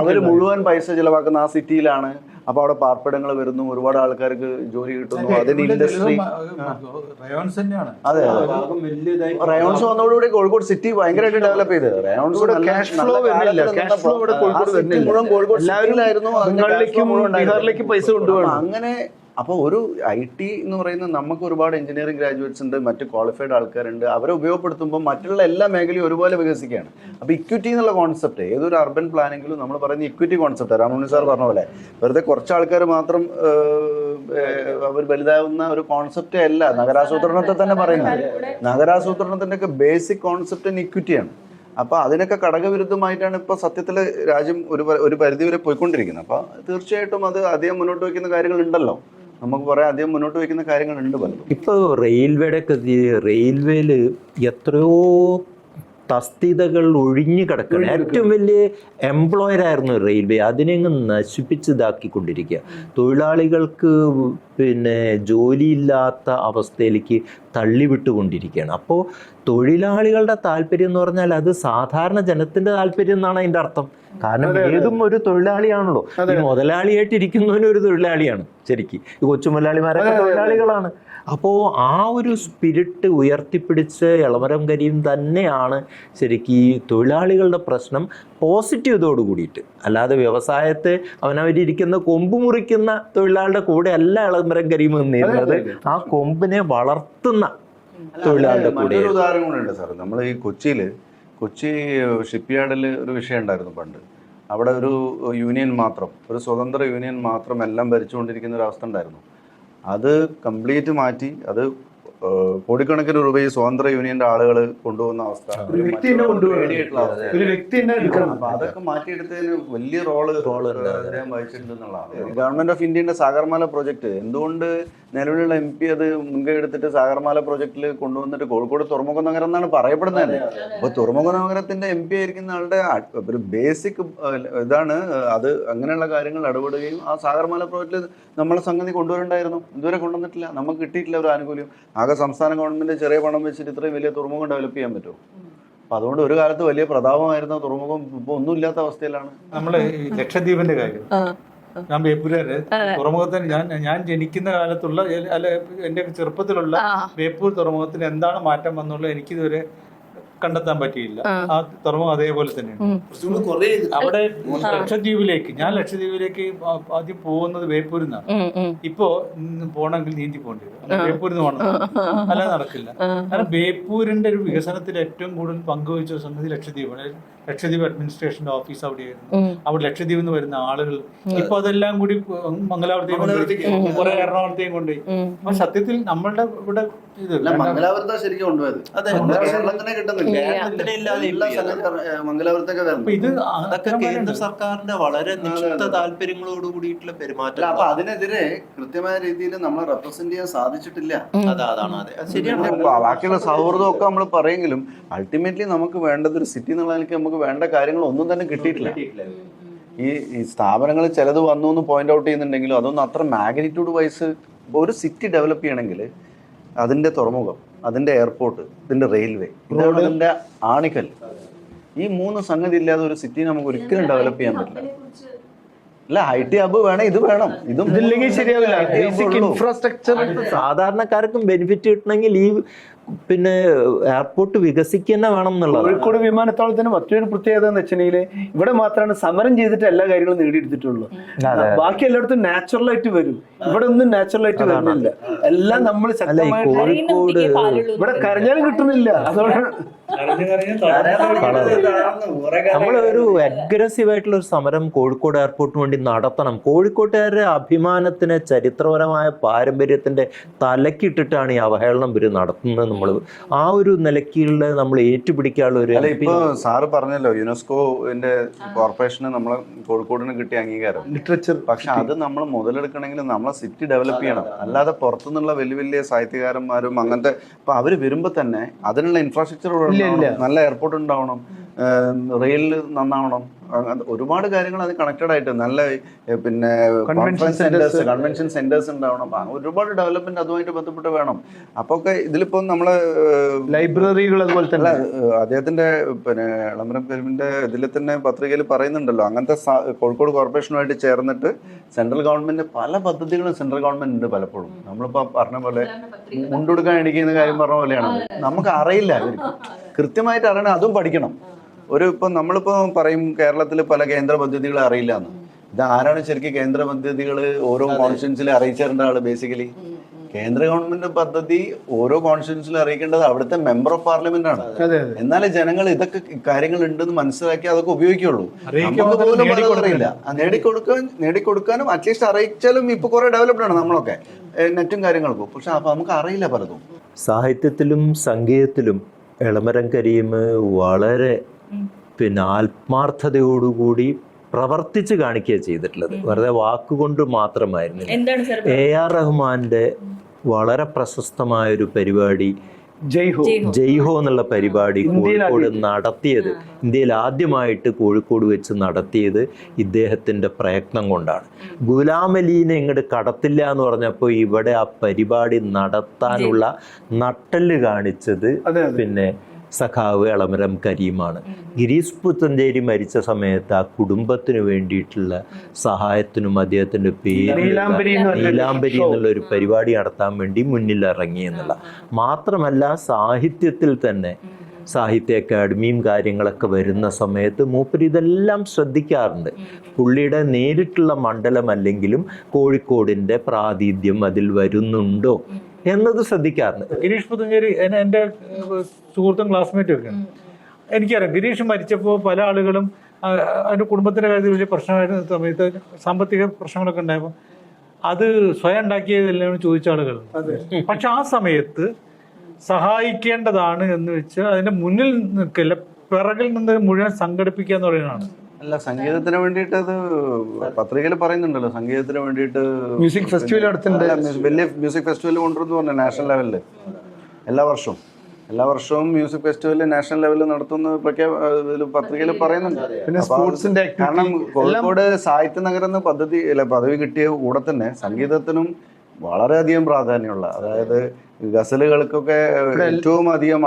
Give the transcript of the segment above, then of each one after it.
അവർ മുഴുവൻ പൈസ ചിലവാക്കുന്ന ആ സിറ്റിയിലാണ്. അപ്പൊ അവിടെ പാർപ്പിടങ്ങൾ വരുന്നു ഒരുപാട് ആൾക്കാർക്ക് ജോലി കിട്ടുന്നു. അതിന് ഇൻഡസ്ട്രി റയോൺസ് തന്നെയാണ്. അതെ. റയോൺസ് വന്നതോടുകൂടി കോഴിക്കോട് സിറ്റി ഭയങ്കരമായിട്ട് ഡെവലപ്പ് ചെയ്ത്. റയോൺസ്. മുഴുവൻ കോഴിക്കോട് സിറ്റിയിലായിരുന്നു. ബീഹാറിലേക്കും പൈസ കൊണ്ടുപോകണം. അങ്ങനെ അപ്പോൾ ഒരു ഐ ടി എന്ന് പറയുന്നത് നമുക്ക് ഒരുപാട് എഞ്ചിനീയറിംഗ് ഗ്രാജുവേറ്റ്സ് ഉണ്ട് മറ്റ് ക്വാളിഫൈഡ് ആൾക്കാരുണ്ട്. അവരെ ഉപയോഗപ്പെടുത്തുമ്പോൾ മറ്റുള്ള എല്ലാ മേഖലയും ഒരുപോലെ വികസിക്കുകയാണ്. അപ്പോൾ ഇക്വിറ്റി എന്നുള്ള കോൺസെപ്റ്റ് ഏതൊരു അർബൻ പ്ലാനിങ്ങിലും നമ്മൾ പറയുന്ന ഇക്വിറ്റി കോൺസെപ്റ്റ് രാമമുനി സാർ പറഞ്ഞ പോലെ വെറുതെ കുറച്ച് ആൾക്കാർ മാത്രം അവർ വലുതാവുന്ന ഒരു കോൺസെപ്റ്റ് അല്ല. നഗരാസൂത്രണത്തെ തന്നെ പറയുന്നത്. നഗരാസൂത്രണത്തിന്റെ ഒക്കെ ബേസിക് കോൺസെപ്റ്റ് ഇക്വിറ്റിയാണ് അപ്പോൾ അതിനൊക്കെ ഘടകവിരുദ്ധമായിട്ടാണ് ഇപ്പോൾ സത്യത്തിൽ രാജ്യം ഒരു ഒരു പരിധിവരെ പോയിക്കൊണ്ടിരിക്കുന്നത്. അപ്പോൾ തീർച്ചയായിട്ടും അത് അധികം മുന്നോട്ട് വയ്ക്കുന്ന കാര്യങ്ങളുണ്ടല്ലോ നമുക്ക് കുറേ അധികം മുന്നോട്ട് വയ്ക്കുന്ന കാര്യങ്ങളുണ്ട് പലതും ഇപ്പോൾ റെയിൽവേയുടെ ഒക്കെ റെയിൽവേയിൽ എത്രയോ തസ്തികകൾ ഒഴിഞ്ഞു കിടക്കുന്നത് ഏറ്റവും വലിയ എംപ്ലോയർ ആയിരുന്നു റെയിൽവേ അതിനെ നശിപ്പിച്ച് ഇതാക്കിക്കൊണ്ടിരിക്കുക. തൊഴിലാളികൾക്ക് പിന്നെ ജോലിയില്ലാത്ത അവസ്ഥയിലേക്ക് തള്ളിവിട്ടുകൊണ്ടിരിക്കുകയാണ്. അപ്പോൾ തൊഴിലാളികളുടെ താല്പര്യം എന്ന് പറഞ്ഞാൽ അത് സാധാരണ ജനത്തിന്റെ താല്പര്യം എന്നാണ് അതിന്റെ അർത്ഥം. കാരണം ഏതും ഒരു തൊഴിലാളിയാണല്ലോ. ഈ മുതലാളിയായിട്ട് ഇരിക്കുന്നവനും ഒരു തൊഴിലാളിയാണ്. ശരിക്കും. ഈ കൊച്ചു മുതലാളിമാരൊക്കെ തൊഴിലാളികളാണ്. അപ്പോൾ ആ ഒരു സ്പിരിറ്റ് ഉയർത്തിപ്പിടിച്ച് ഇളമരം കരിയും തന്നെയാണ് ശരിക്കും ഈ തൊഴിലാളികളുടെ പ്രശ്നം പോസിറ്റീവ് ഇതോട് കൂടിയിട്ട്. അല്ലാതെ വ്യവസായത്തെ അവനവരിയ്ക്കുന്ന കൊമ്പ് മുറിക്കുന്ന തൊഴിലാളിയുടെ കൂടെ അല്ല ഇളമരം കരീം നിന്നത് ആ കൊമ്പിനെ വളർത്തുന്ന തൊഴിലാളിയുടെ കൂടെ ഉദാഹരണം കൂടെ സാർ. നമ്മൾ ഈ കൊച്ചിയിൽ കൊച്ചി ഷിപ്പ്യാർഡിൽ ഒരു വിഷയം ഉണ്ടായിരുന്നു പണ്ട്. അവിടെ ഒരു യൂണിയൻ മാത്രം ഒരു സ്വതന്ത്ര യൂണിയൻ മാത്രം എല്ലാം ഭരിച്ചുകൊണ്ടിരിക്കുന്ന ഒരു അവസ്ഥ ഉണ്ടായിരുന്നു. അത് കംപ്ലീറ്റ് മാറ്റി അത് കോടിക്കണക്കിന് രൂപ ഈ സ്വതന്ത്ര യൂണിയന്റെ ആളുകൾ കൊണ്ടുവന്ന അവസ്ഥ. ഒരു വ്യക്തി തന്നെ. ഒരു വ്യക്തി തന്നെ എടുക്കണം. അപ്പൊ അതൊക്കെ മാറ്റിയെടുത്തതിന് വലിയ റോൾ റോൾ വഹിച്ചിട്ടുണ്ടെന്നുള്ളതാണ്. അദ്ദേഹം ഗവൺമെന്റ് ഓഫ് ഇന്ത്യയുടെ സാഗർമാല പ്രോജക്ട് എന്തുകൊണ്ട് നിലവിലുള്ള എം പി അത് മുൻകൈ എടുത്തിട്ട് സാഗർമാല പ്രോജക്റ്റിൽ കൊണ്ടുവന്നിട്ട് കോഴിക്കോട് തുറമുഖ നഗരം എന്നാണ് പറയപ്പെടുന്നത്? അപ്പൊ തുറമുഖ നഗരത്തിന്റെ എം പി ആയിരിക്കുന്ന ആളുടെ ഒരു ബേസിക് ഇതാണ് അത് അങ്ങനെയുള്ള കാര്യങ്ങൾ ഇടപെടുകയും ആ സാഗർമാല പ്രോജക്റ്റിൽ നമ്മളെ സംഗതി കൊണ്ടുവരണ്ടായിരുന്നു. ഇതുവരെ കൊണ്ടുവന്നിട്ടില്ല. നമുക്ക് കിട്ടിയിട്ടില്ല ഒരു ആനുകൂല്യം. ആകെ സംസ്ഥാന ഗവൺമെന്റ് ചെറിയ പണം വെച്ചിട്ട് ഇത്രയും വലിയ തുറമുഖം ഡെവലപ്പ് ചെയ്യാൻ പറ്റുമോ? അപ്പൊ അതുകൊണ്ട് ഒരു കാലത്ത് വലിയ പ്രതാപമായിരുന്ന തുറമുഖം ഇപ്പൊ ഒന്നുമില്ലാത്ത അവസ്ഥയിലാണ്. നമ്മൾ ഈ ലക്ഷദ്വീപിന്റെ കാര്യം. ഞാൻ ബേപ്പൂരുകാര് തുറമുഖത്തിന് ഞാൻ ഞാൻ ജനിക്കുന്ന കാലത്തുള്ള അല്ലെ അല്ല എന്റെ ചെറുപ്പത്തിലുള്ള ബേപ്പൂർ തുറമുഖത്തിന് എന്താണ് മാറ്റം വന്നുള്ളത് എനിക്കിതുവരെ കണ്ടെത്താൻ പറ്റിയില്ല. ആ. തുറമുഖം അതേപോലെ തന്നെയാണ്. അവിടെ ലക്ഷദ്വീപിലേക്ക് ഞാൻ ലക്ഷദ്വീപിലേക്ക് ആദ്യം പോകുന്നത് ബേപ്പൂരിൽ നിന്നാണ് ഇപ്പോ പോണെങ്കിൽ നീന്തി പോകേണ്ടി വരും. വേപ്പൂരിൽ ബേപ്പൂരിൽ നിന്ന് പോകണം. അല്ല നടക്കില്ല. കാരണം ബേപ്പൂരിന്റെ ഒരു വികസനത്തിൽ ഏറ്റവും കൂടുതൽ പങ്കുവച്ച സംഗതി ലക്ഷദ്വീപാണ്. ലക്ഷദ്വീപ് അഡ്മിനിസ്ട്രേഷന്റെ ഓഫീസ് അവിടെയായിരുന്നു. അവിടെ ലക്ഷദ്വീപിൽ നിന്ന് വരുന്ന ആളുകൾ ഇപ്പൊ അതെല്ലാം കൂടി മംഗലാപുരത്തേക്ക് കൊണ്ടുപോയി കുറെ എറണാകുളത്തേക്കും കൊണ്ടുപോയി അപ്പൊ സത്യത്തിൽ നമ്മളുടെ ഇവിടെ ഇത് മംഗലാപുരത്താ ശരിക്കും കൊണ്ടുപോയത്. മംഗലാപുരത്തൊക്കെ ഇത് അതൊക്കെ കേന്ദ്ര സർക്കാരിന്റെ വളരെ നിശ്ചിത താല്പര്യങ്ങളോട് കൂടിയിട്ടുള്ള പെരുമാറ്റം. അപ്പൊ അതിനെതിരെ കൃത്യമായ രീതിയിൽ നമ്മൾ റെപ്രസെന്റ് ചെയ്യാൻ സാധിച്ചിട്ടില്ല. അതാ അതാണ് അതെ. ശരിയാണ്. ബാക്കിയുള്ള സൗഹൃദമൊക്കെ നമ്മൾ പറയെങ്കിലും അൾട്ടിമേറ്റ്ലി നമുക്ക് വേണ്ടത് ഒരു സിറ്റി എന്നുള്ള നിലയ്ക്ക് നമുക്ക് വേണ്ട കാര്യങ്ങൾ ഒന്നും തന്നെ കിട്ടിയിട്ടില്ല. ഈ ഈ സ്ഥാപനങ്ങൾ ചിലത് വന്നു എന്ന് പോയിന്റ് ഔട്ട് ചെയ്യുന്നുണ്ടെങ്കിലും അതൊന്നും അത്ര മാഗ്നിറ്റ്യൂഡ് വൈസ് ഒരു സിറ്റി ഡെവലപ്പ് ചെയ്യണമെങ്കിൽ അതിന്റെ തുറമുഖം അതിന്റെ എയർപോർട്ട് ഇതിന്റെ റെയിൽവേ ഇതാണ് അതിന്റെ ആണിക്കൽ. ഈ മൂന്ന് സംഗതി ഇല്ലാതെ ഒരു സിറ്റി നമുക്ക് ഒരിക്കലും ഡെവലപ്പ് ചെയ്യാൻ പറ്റില്ല. അല്ല ഐ ടി ഹബ് വേണം ഇത് വേണം. ഇതും ഇതില്ലെങ്കിൽ ശരിയാവില്ല. ബേസിക് ഇൻഫ്രാസ്ട്രക്ചർ സാധാരണക്കാർക്കും ബെനിഫിറ്റ് കിട്ടണമെങ്കിൽ ഈ പിന്നെ എയർപോർട്ട് വികസിക്കുന്ന വേണം എന്നുള്ളത് കോഴിക്കോട് വിമാനത്താവളത്തിന് മറ്റൊരു പ്രത്യേകത എന്ന് വെച്ചിട്ടുണ്ടെങ്കിൽ ഇവിടെ മാത്രമാണ് സമരം ചെയ്തിട്ട് എല്ലാ കാര്യങ്ങളും നേടിയെടുത്തിട്ടുള്ളൂ. ബാക്കി എല്ലായിടത്തും നാച്ചുറൽ ആയിട്ട് വരും. ഇവിടെ ഒന്നും നാച്ചുറൽ ആയിട്ട് വരുന്നില്ല. എല്ലാം നമ്മൾ കോഴിക്കോട് ഇവിടെ കരഞ്ഞാലും കിട്ടുന്നില്ല. അതുകൊണ്ട് നമ്മൾ ഒരു അഗ്രസീവ് ആയിട്ടുള്ള ഒരു സമരം കോഴിക്കോട് എയർപോർട്ടിന് വേണ്ടി നടത്തണം. കോഴിക്കോട്ടുകാരുടെ അഭിമാനത്തിന് ചരിത്രപരമായ പാരമ്പര്യത്തിന്റെ തലക്കിട്ടിട്ടാണ് ഈ അവഹേളനം ഇവർ നടത്തുന്നത് നമ്മൾ ആ ഒരു നിലയ്ക്കുള്ള നമ്മൾ ഏറ്റുപിടിക്കാനുള്ള ഒരു അല്ല ഇപ്പൊ സാറ് പറഞ്ഞല്ലോ യുനെസ്കോന്റെ കോർപ്പറേഷന് നമ്മൾ കോഴിക്കോടിന് കിട്ടിയ അംഗീകാരം. ലിറ്ററേച്ചർ പക്ഷെ അത് നമ്മൾ മുതലെടുക്കണമെങ്കിൽ നമ്മളെ സിറ്റി ഡെവലപ്പ് ചെയ്യണം. അല്ലാതെ പുറത്തുനിന്നുള്ള വലിയ വലിയ സാഹിത്യകാരന്മാരും അങ്ങനത്തെ ഇപ്പൊ അവർ വരുമ്പോ തന്നെ അതിനുള്ള ഇൻഫ്രാസ്ട്രക്ചർ നല്ല എയർപോർട്ട് ഉണ്ടാവണം. റെയിൽ നന്നാവണം. ഒരുപാട് കാര്യങ്ങൾ അത് കണക്റ്റഡ് ആയിട്ട്. നല്ല പിന്നെ കോൺഫറൻസ് സെന്റേഴ്സ് കൺവെൻഷൻ സെന്റേഴ്സ് ഉണ്ടാവണം. അപ്പൊ ഒരുപാട് ഡെവലപ്മെന്റ് അതുമായിട്ട് ബന്ധപ്പെട്ട് വേണം. അപ്പൊ ഒക്കെ ഇതിലിപ്പോ നമ്മൾ ലൈബ്രറികൾ അതുപോലെ തന്നെ. അദ്ദേഹത്തിന്റെ പിന്നെ ഇളമരം കരിമിന്റെ ഇതിൽ തന്നെ പത്രികയിൽ പറയുന്നുണ്ടല്ലോ. അങ്ങനത്തെ കോഴിക്കോട് കോർപ്പറേഷനുമായിട്ട് ചേർന്നിട്ട് സെൻട്രൽ ഗവൺമെന്റ് പല പദ്ധതികളും സെൻട്രൽ ഗവൺമെന്റ് ഉണ്ട് പലപ്പോഴും. നമ്മളിപ്പോ പറഞ്ഞ പോലെ മുണ്ടെടുക്കാൻ ഇടിക്കുന്ന കാര്യം പറഞ്ഞ പോലെയാണ്. നമുക്ക് അറിയില്ല കൃത്യമായിട്ട് അറിയണം. അതും പഠിക്കണം. ഒരു ഇപ്പം നമ്മളിപ്പോൾ പറയും കേരളത്തിൽ പല കേന്ദ്ര പദ്ധതികൾ അറിയില്ല എന്ന് ഇത് ആരാണ് ശരിക്കും കേന്ദ്ര പദ്ധതികൾ ഓരോ കോൺസ്റ്റിറ്റ്യൻസിൽ അറിയിച്ചേരേണ്ട ആൾ ബേസിക്കലി കേന്ദ്ര ഗവൺമെന്റ് പദ്ധതി ഓരോ കോൺസ്റ്റിറ്റ്യൻസിലും അറിയിക്കേണ്ടത് അവിടുത്തെ മെമ്പർ ഓഫ് പാർലമെന്റ് ആണ്. അതെ അതെ എന്നാലേ ജനങ്ങൾ ഇതൊക്കെ കാര്യങ്ങൾ ഉണ്ടെന്ന് മനസ്സിലാക്കി അതൊക്കെ ഉപയോഗിക്കുള്ളൂ. നമുക്ക് പോലും അറിയില്ല. ആ, നേടിക്കൊടുക്കാൻ നേടിക്കൊടുക്കാനും അറ്റ്ലീസ്റ്റ് അറിയിച്ചാലും ഇപ്പൊ കുറെ ഡെവലപ്ഡ് ആണ് നമ്മളൊക്കെ. നെറ്റും കാര്യങ്ങൾക്കും. പക്ഷെ അപ്പൊ നമുക്ക് അറിയില്ല പലതും. സാഹിത്യത്തിലും സംഗീതത്തിലും എളമരം കരീം വളരെ പിന്നെ ആത്മാർത്ഥതയോടുകൂടി പ്രവർത്തിച്ച് കാണിക്കുക ചെയ്തിട്ടുള്ളത്. വെറുതെ വാക്കുകൊണ്ട് മാത്രമായിരുന്നു എ ആർ റഹ്മാന്റെ വളരെ പ്രശസ്തമായ ഒരു പരിപാടി ജയ്ഹോ ജയ്ഹോ എന്നുള്ള പരിപാടി കോഴിക്കോട് നടത്തിയത്. ഇന്ത്യയിൽ ആദ്യമായിട്ട് കോഴിക്കോട് വെച്ച് നടത്തിയത് ഇദ്ദേഹത്തിന്റെ പ്രയത്നം കൊണ്ടാണ്. ഗുലാം അലീനെ ഇങ്ങോട്ട് കടത്തില്ല എന്ന് പറഞ്ഞപ്പോൾ ഇവിടെ ആ പരിപാടി നടത്താനുള്ള നട്ടൽ കാണിച്ചത് പിന്നെ സഖാവ് എളമരം കരീമാണ്. ഗിരീഷ് പുത്തഞ്ചേരി മരിച്ച സമയത്ത് ആ കുടുംബത്തിന് വേണ്ടിയിട്ടുള്ള സഹായത്തിനും അദ്ദേഹത്തിന്റെ പേര് നീലാംബരി. എന്നുള്ള ഒരു പരിപാടി നടത്താൻ വേണ്ടി മുന്നിൽ ഇറങ്ങി എന്നുള്ള. മാത്രമല്ല സാഹിത്യത്തിൽ തന്നെ സാഹിത്യ അക്കാദമിയും കാര്യങ്ങളൊക്കെ വരുന്ന സമയത്ത് മൂപ്പര് ഇതെല്ലാം ശ്രദ്ധിക്കാറുണ്ട്. പുള്ളിയുടെ നേരിട്ടുള്ള മണ്ഡലമല്ലെങ്കിലും കോഴിക്കോടിന്റെ പ്രാതിഥ്യം അതിൽ വരുന്നുണ്ടോ? എന്നത് ശ്രദ്ധിക്കാറുണ്ട്. ഗിരീഷ് പുതുങ്ങേരി എന്റെ എന്റെ സുഹൃത്തും ക്ലാസ്മേറ്റും ഒക്കെയാണ് എനിക്കറിയാം ഗിരീഷ് മരിച്ചപ്പോൾ പല ആളുകളും അതിന്റെ കുടുംബത്തിന്റെ കാര്യത്തിൽ വലിയ പ്രശ്നമായിരുന്ന സമയത്ത് സാമ്പത്തിക പ്രശ്നങ്ങളൊക്കെ ഉണ്ടായപ്പോൾ അത് സ്വയം എന്ന് ചോദിച്ച ആളുകൾ. പക്ഷെ ആ സമയത്ത് സഹായിക്കേണ്ടതാണ് എന്ന് വെച്ച് അതിന്റെ മുന്നിൽ നിൽക്കില്ല പിറകിൽ നിന്ന് മുഴുവൻ സംഘടിപ്പിക്കുക എന്ന് പറയുന്നതാണ്. അല്ല സംഗീതത്തിന് വേണ്ടിയിട്ട് അത് പത്രികയിൽ പറയുന്നുണ്ടല്ലോ. സംഗീതത്തിന് വേണ്ടിയിട്ട് മ്യൂസിക് ഫെസ്റ്റിവൽ നടത്തുന്നുണ്ട് വലിയ മ്യൂസിക് ഫെസ്റ്റിവൽ കൊണ്ടുവരുന്നു പറഞ്ഞു നാഷണൽ ലെവലിൽ എല്ലാ വർഷവും. എല്ലാ വർഷവും മ്യൂസിക് ഫെസ്റ്റിവൽ നാഷണൽ ലെവലിൽ നടത്തുന്ന പത്രികയിൽ പറയുന്നുണ്ട്. പിന്നെ സ്പോർട്സിന്റെ കാരണം കോഴിക്കോട് സാഹിത്യ നഗരം എന്ന പദ്ധതി അല്ല പദവി കിട്ടിയ കൂടെ തന്നെ സംഗീതത്തിനും വളരെയധികം പ്രാധാന്യമുള്ള അതായത് ഗസലുകൾക്കൊക്കെ ഏറ്റവും അധികം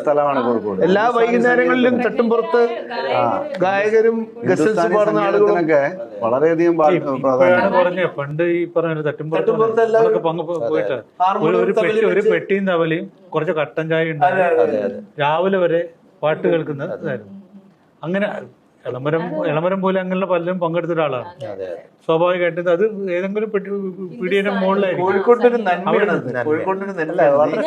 സ്ഥലമാണ് കോഴിക്കോട്. എല്ലാ വൈകുന്നേരങ്ങളിലും തട്ടുംപുറത്ത് ഗായകരും ഗസൽസ് പാടുന്ന ആളുകളൊക്കെ വളരെയധികം പണ്ട് ഈ പറഞ്ഞ തട്ടുംപുറത്ത് ഒരു പെട്ടിയും തവലയും കുറച്ച് കട്ടൻ ചായ ഉണ്ടായിരുന്നു. രാവിലെ വരെ പാട്ട് കേൾക്കുന്ന ഇതായിരുന്നു അങ്ങനെ ഇളമരം ഇളമരം പോലെ അങ്ങനെയുള്ള പലരും പങ്കെടുത്ത ഒരാളാണ്. സ്വാഭാവികമായിട്ടും അത് ഏതെങ്കിലും പിടിയുടെ മുകളിലായിരിക്കും. കോഴിക്കോടിന്റെ നന്മയാണ് കോഴിക്കോടിന്റെ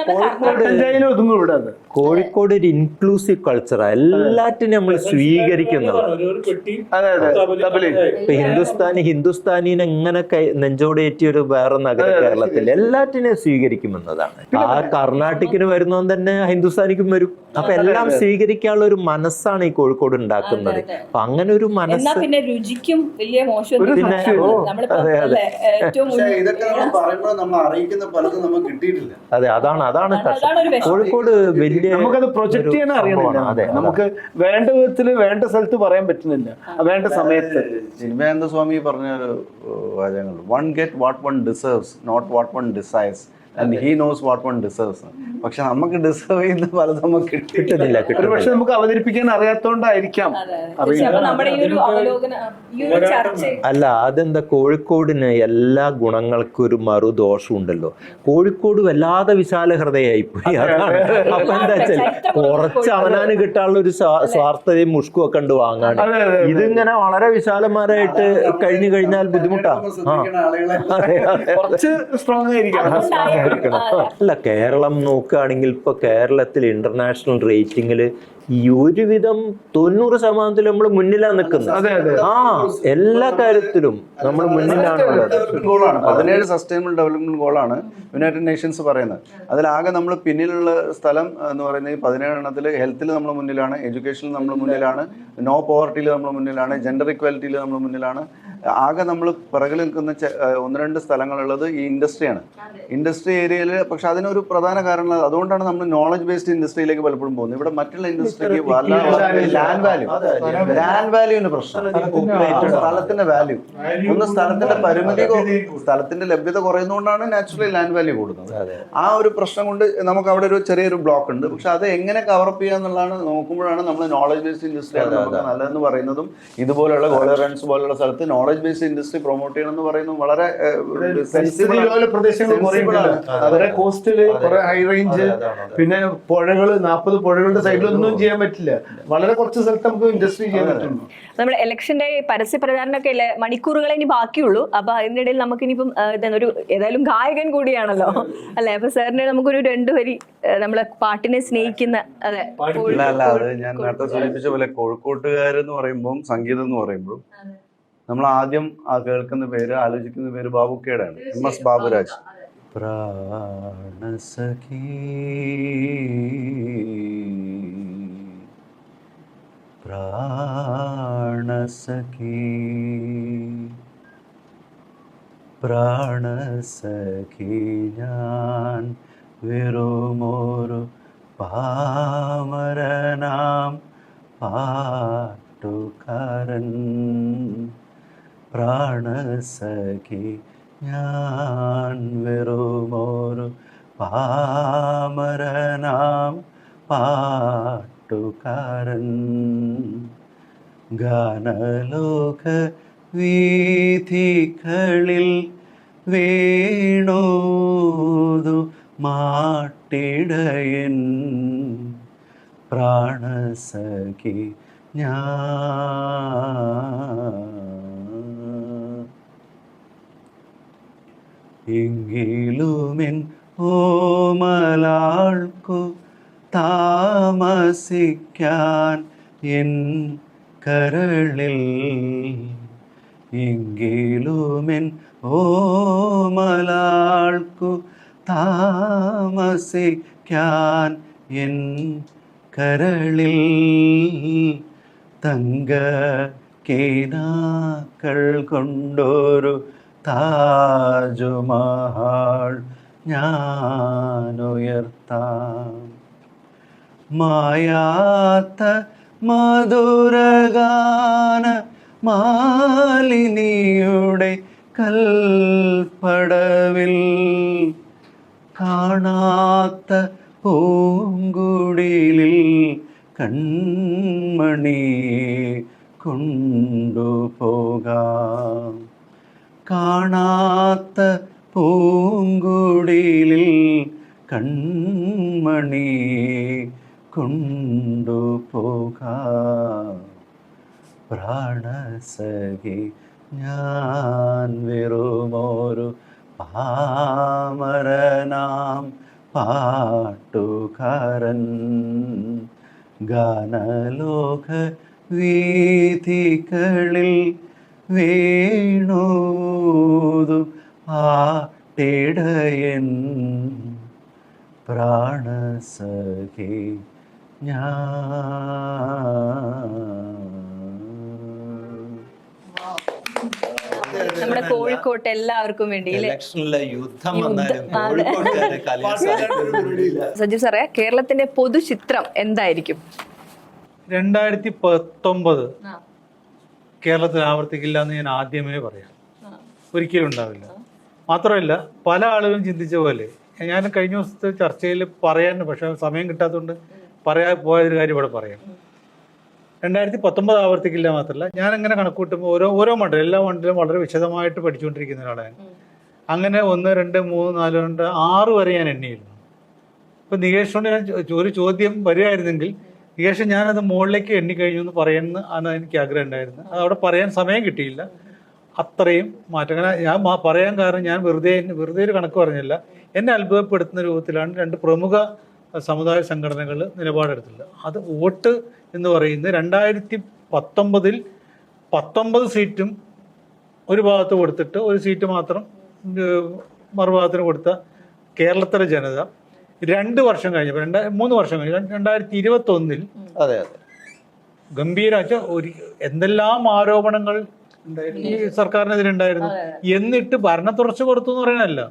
കോഴിക്കോട് കോഴിക്കോട് ഒരു ഇൻക്ലൂസീവ് കൾച്ചറാ എല്ലാറ്റിനും നമ്മൾ സ്വീകരിക്കുന്നത്. അതെ അതെ. തബലയും ഇപ്പൊ ഹിന്ദുസ്ഥാനി ഹിന്ദുസ്ഥാനിനെ എങ്ങനെ നെഞ്ചോടേറ്റിയ ഒരു വേറെ നഗര കേരളത്തിൽ എല്ലാറ്റിനെയും സ്വീകരിക്കുമെന്നതാണ്. ആ കർണാട്ടിക്കിന് വരുന്നവൻ തന്നെ ഹിന്ദുസ്ഥാനിക്കും വരും. അപ്പൊ എല്ലാം സ്വീകരിക്കാനുള്ള ഒരു മനസ്സാണ് ഈ കോഴിക്കോട് ഉണ്ടാക്കുന്നത്. അപ്പൊ അങ്ങനെ ഒരു മനസ്സ് പിന്നെ രുചിക്കും വലിയ മോശം. അതെ, അതെ. അല്ലേ, ഏറ്റവും പക്ഷേ ഇതൊക്കെ നമ്മൾ പറയുമ്പോൾ നമ്മൾ അറിയിക്കുന്ന പലതും നമുക്ക് കിട്ടിയിട്ടില്ല. അതെ അതാണ് അതാണ്. കോഴിക്കോട് വലിയ നമുക്കത് പ്രൊജക്ട് ചെയ്യാൻ അതെ. നമുക്ക് വേണ്ട വിധത്തിൽ വേണ്ട സ്ഥലത്ത് പറയാൻ പറ്റുന്നില്ല. വേണ്ട സമയത്ത്. ചിന്മയാനന്ദ സ്വാമി പറഞ്ഞ ഒരു വാചകങ്ങൾ. One get what one deserves not what one desires and he knows what one deserves പക്ഷെ നമുക്ക് ഡിസേർവ് ചെയ്യുന്ന പലതും നമുക്ക് കിട്ടി കിട്ടുന്നില്ല പക്ഷെ നമുക്ക് അവതരിപ്പിക്കാൻ അറിയാത്തോണ്ടായിരിക്കാം. അല്ല അതെന്താ? കോഴിക്കോടിന് എല്ലാ ഗുണങ്ങൾക്കും ഒരു മറുദോഷം ഉണ്ടല്ലോ കോഴിക്കോട് വല്ലാതെ വിശാല ഹൃദയായി പോയി അതാണ്. അപ്പൊ എന്താ വെച്ചാൽ കുറച്ച് അവനാന് കിട്ടാനുള്ള ഒരു സ്വാർത്ഥതയും മുഷ്കും ഒക്കെ ഉണ്ട് അതെ. ഇതിങ്ങനെ വളരെ വിശാലന്മാരായിട്ട് കഴിഞ്ഞു കഴിഞ്ഞാൽ ബുദ്ധിമുട്ടാ. ആ അതെ. അതെ കുറച്ച് സ്ട്രോങ്. അതെ. അല്ല കേരളം നോക്കുകയാണെങ്കിൽ ഇപ്പൊ കേരളത്തിൽ ഇന്റർനാഷണൽ റേറ്റിംഗിൽ ഈ ഒരുവിധം തൊണ്ണൂറ് ശതമാനത്തിൽ നമ്മൾ മുന്നിലാണ് നിൽക്കുന്നത്. അതെ അതെ. ആ എല്ലാ കാര്യത്തിലും നമ്മൾ മുന്നിലാണ് ഡെവലപ്മെന്റ് ഗോളാണ് പതിനേഴ് സസ്റ്റൈനബിൾ ഡെവലപ്മെന്റ് ഗോളാണ് യുണൈറ്റഡ് നേഷൻസ് പറയുന്നത്. അതിലാകെ നമ്മൾ പിന്നിലുള്ള സ്ഥലം എന്ന് പറയുന്നത് ഈ പതിനേഴ് എണ്ണത്തിൽ ഹെൽത്തിൽ നമ്മൾ മുന്നിലാണ് എഡ്യൂക്കേഷനിൽ നമ്മൾ മുന്നിലാണ് നോ പോവർട്ടിയിൽ നമ്മൾ മുന്നിലാണ് ജെൻഡർ ഇക്വാലിറ്റിയിൽ നമ്മൾ മുന്നിലാണ്. ആകെ നമ്മൾ പിറകിൽ നിൽക്കുന്ന ഒന്ന് രണ്ട് സ്ഥലങ്ങളുള്ളത് ഈ ഇൻഡസ്ട്രിയാണ് ഇൻഡസ്ട്രി ഏരിയയിൽ പക്ഷെ അതിനൊരു പ്രധാന കാരണം അതുകൊണ്ടാണ് നമ്മൾ നോളജ് ബേസ്ഡ് ഇൻഡസ്ട്രിയിലേക്ക് പലപ്പോഴും പോകുന്നത്. ഇവിടെ മറ്റുള്ള ഇൻഡസ്ട്രി ഇൻഡസ്ട്രിക്ക് ലാൻഡ് വാല്യൂ ലാൻഡ് വാല്യൂവിന് പ്രശ്നം. സ്ഥലത്തിന്റെ വാല്യൂ ഒന്ന് സ്ഥലത്തിന്റെ പരിമിതി സ്ഥലത്തിന്റെ ലഭ്യത കുറയുന്നതുകൊണ്ടാണ് നാച്ചുറലി ലാൻഡ് വാല്യൂ കൂടുന്നത്. ആ ഒരു പ്രശ്നം കൊണ്ട് നമുക്ക് അവിടെ ഒരു ചെറിയൊരു ബ്ലോക്ക് ഉണ്ട്. പക്ഷെ അത് എങ്ങനെ കവറപ്പ് ചെയ്യുക എന്നുള്ളതാണ് നോക്കുമ്പോഴാണ് നമ്മൾ നോളജ് ബേസ്ഡ് ഇൻഡസ്ട്രി ആണ് നല്ലതെന്ന് പറയുന്നതും ഇതുപോലുള്ള ഗോളറൻസ് പോലുള്ള സ്ഥലത്ത് നോളജ് ബേസ്ഡ് ഇൻഡസ്ട്രി പ്രൊമോട്ട് ചെയ്യണം എന്ന് പറയുന്നത് വളരെ പ്രദേശങ്ങൾ. കുറെ ഹൈ റേഞ്ച് പിന്നെ പുഴകൾ നാൽപ്പത് പുഴകളുടെ സൈഡിലൊന്നും ചെയ്യാൻ പറ്റില്ല. വളരെ കുറച്ച് സ്ഥലത്ത് നമുക്ക് ഇൻഡസ്ട്രി ചെയ്യാൻ പറ്റുള്ളൂ. നമ്മൾ ഇലക്ഷന്റെ പരസ്യ പ്രചാരണമൊക്കെ അല്ലേ മണിക്കൂറുകളെ ഇനി ബാക്കിയുള്ളൂ. അപ്പൊ അതിനിടയിൽ നമുക്ക് ഇനിയിപ്പം ഒരു ഏതായാലും ഗായകൻ കൂടിയാണല്ലോ. അല്ലെ? അപ്പൊ സാറിന് നമുക്കൊരു രണ്ടു വരി നമ്മളെ പാട്ടിനെ സ്നേഹിക്കുന്ന അതെ അല്ല അത് ഞാൻ നേരത്തെ സൂചിപ്പിച്ച പോലെ കോഴിക്കോട്ടുകാരെന്ന് പറയുമ്പോൾ സംഗീതം എന്ന് പറയുമ്പോൾ നമ്മൾ ആദ്യം ആ കേൾക്കുന്ന പേര് ആലോചിക്കുന്ന പേര് ബാബുക്കയുടെയാണ് എം എസ് ബാബുരാജ്. പ്രാണസഖി പ്രാണസഖി. പ്രാണസഖി ഞാൻ വെറുമൊരു പാമരനാം പാട്ടുകാരൻ. പ്രാണസഖി ഞാൻ വെറുമൊരു പാമരനാം പാട്ടുകാരൻ ഗാനലോക വീഥികളിൽ വേണോതു മാട്ടിടയൻ. പ്രാണസഖി ഞാ എങ്കിലുമെൻ ഓമലാൾക്കു താമസിക്കാൻ എൻ കരളിൽ എങ്കിലുമെൻ ഓമലാൾക്കു താമസിക്കാൻ എൻ കരളിൽ തങ്ക കേനാക്കൾ കൊണ്ടൊരു താജുമഹാൾ ഞാനുയർത്താം. മായാത്ത മധുരഗാന മാലിനിയുടെ കൽപ്പടവിൽ കാണാത്ത പൂങ്കുടിലിൽ കൺമണി കൊണ്ടുപോകാം. കാണാത്ത പൂങ്കുടിലിൽ കൺമണിയെ കൊണ്ടുപോകാം പ്രാണസഖി ഞാൻ വെറുമോരു പാമരനാം പാട്ടുകാരൻ. ഗാനലോക വീഥികളിൽ വേണോതു ആട്ടിടയൻ. പ്രാണസഖി നമ്മുടെ കോഴിക്കോട്ട് എല്ലാവർക്കും വേണ്ടി ഇലക്ഷനിലെ യുദ്ധം സജീവ് സാറേ കേരളത്തിന്റെ പൊതുചിത്രം എന്തായിരിക്കും? രണ്ടായിരത്തി പത്തൊമ്പത് കേരളത്തിൽ ആവർത്തിക്കില്ല എന്ന് ഞാൻ ആദ്യമേ പറയാം. ഒരിക്കലും ഉണ്ടാവില്ല. മാത്രമല്ല പല ആളുകളും ചിന്തിച്ച പോലെ ഞാൻ കഴിഞ്ഞ ദിവസത്തെ ചർച്ചയിൽ പറയാൻ പക്ഷെ സമയം കിട്ടാത്തതുകൊണ്ട് പറയാൻ പോയൊരു കാര്യം ഇവിടെ പറയാം. രണ്ടായിരത്തി പത്തൊമ്പത് ആവർത്തിക്കില്ല മാത്രമല്ല ഞാൻ അങ്ങനെ കണക്കൂട്ടുമ്പോൾ ഓരോ ഓരോ മണ്ഡലം എല്ലാ മണ്ഡലം വളരെ വിശദമായിട്ട് പഠിച്ചുകൊണ്ടിരിക്കുന്ന ഒരാളാണ്. അങ്ങനെ ഒന്ന് രണ്ട് മൂന്ന് നാല് രണ്ട് ആറ് വരെ ഞാൻ എണ്ണിയിരുന്നു. ഇപ്പം നികേഷിനോട് ഞാൻ ഒരു ചോദ്യം വരികയായിരുന്നെങ്കിൽ നികേഷ് ഞാനത് മുകളിലേക്ക് എണ്ണിക്കഴിഞ്ഞു എന്ന് പറയുന്ന ആണ് എനിക്ക് ആഗ്രഹം ഉണ്ടായിരുന്നത്. അത് അവിടെ പറയാൻ സമയം കിട്ടിയില്ല. അത്രയും മാറ്റം. അങ്ങനെ ഞാൻ പറയാൻ കാരണം ഞാൻ വെറുതെ വെറുതെ ഒരു കണക്ക് പറഞ്ഞില്ല. എന്നെ അത്ഭുതപ്പെടുത്തുന്ന രൂപത്തിലാണ് രണ്ട് പ്രമുഖ സമുദായ സംഘടനകൾ നിലപാടെടുത്തില്ല. അത് വോട്ട് എന്ന് പറയുന്നത് രണ്ടായിരത്തി പത്തൊമ്പതിൽ പത്തൊമ്പത് സീറ്റും ഒരു ഭാഗത്ത് കൊടുത്തിട്ട് ഒരു സീറ്റ് മാത്രം മറുഭാഗത്തിന് കൊടുത്ത കേരളത്തിലെ ജനത രണ്ട് വർഷം കഴിഞ്ഞപ്പോൾ രണ്ടാ മൂന്ന് വർഷം കഴിഞ്ഞു രണ്ടായിരത്തി ഇരുപത്തൊന്നിൽ അതെ അതെ. ഗംഭീര ഒരു എന്തെല്ലാം ആരോപണങ്ങൾ ഈ സർക്കാരിനെതിരെ ഉണ്ടായിരുന്നു. എന്നിട്ട് ഭരണ തുടർച്ച കൊടുത്തു എന്ന് പറയാനല്ല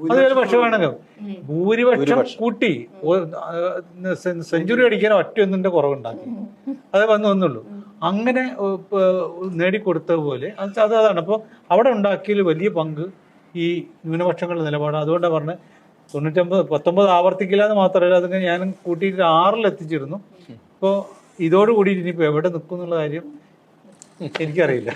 അതുപോലെ പക്ഷെ വേണമെങ്കിൽ ഭൂരിപക്ഷം കൂട്ടി സെഞ്ചുറി അടിക്കാൻ ഒറ്റ ഒന്നിന്റെ കുറവുണ്ടാക്കി. അത് വന്നു വന്നുള്ളൂ. അങ്ങനെ നേടിക്കൊടുത്തതുപോലെ നേടിക്കൊടുത്ത പോലെ അത് അത് അതാണ്. അപ്പോൾ അവിടെ ഉണ്ടാക്കിയതിൽ വലിയ പങ്ക് ഈ ന്യൂനപക്ഷങ്ങളുടെ നിലപാട്. അതുകൊണ്ടാണ് പറഞ്ഞത് തൊണ്ണൂറ്റൊമ്പത് പത്തൊമ്പത് ആവർത്തിക്കില്ല എന്ന് മാത്രമല്ല അതൊക്കെ ഞാൻ കൂട്ടിയിട്ട് ആറിൽ എത്തിച്ചിരുന്നു. ഇപ്പോൾ ഇതോടുകൂടി ഇനിയിപ്പോൾ എവിടെ നിൽക്കും എന്നുള്ള കാര്യം എനിക്കറിയില്ല.